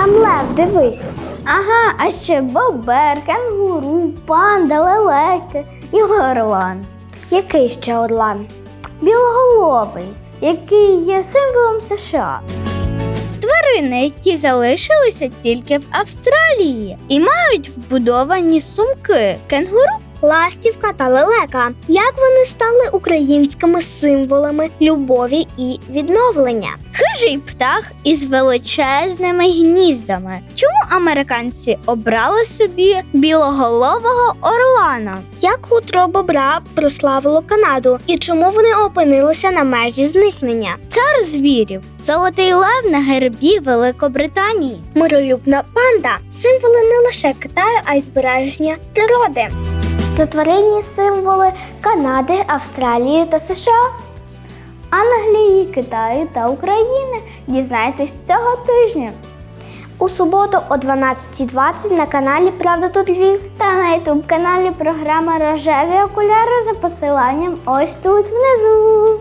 Там лев, дивись. Ага, а ще бобер, кенгуру, панда, лелеки і горлан. Який ще орлан? Білоголовий, який є символом США. Тварини, які залишилися тільки в Австралії і мають вбудовані сумки. Кенгуру Ластівка та лелека. Як вони стали українськими символами любові і відновлення? хижий птах із величезними гніздами. Чому американці обрали собі білоголового орлана? Як хутро бобра прославило Канаду і чому вони опинилися на межі зникнення? Цар звірів, золотий лев на гербі Великобританії. Миролюбна панда символи не лише Китаю, а й збереження природи. Тваринні символи Канади, Австралії та США. Англії, Китаю та України. Дізнайтесь цього тижня. У суботу о 12.20 на каналі Правда тут Львів. Та на ютуб каналі програма Рожеві окуляри за посиланням ось тут внизу.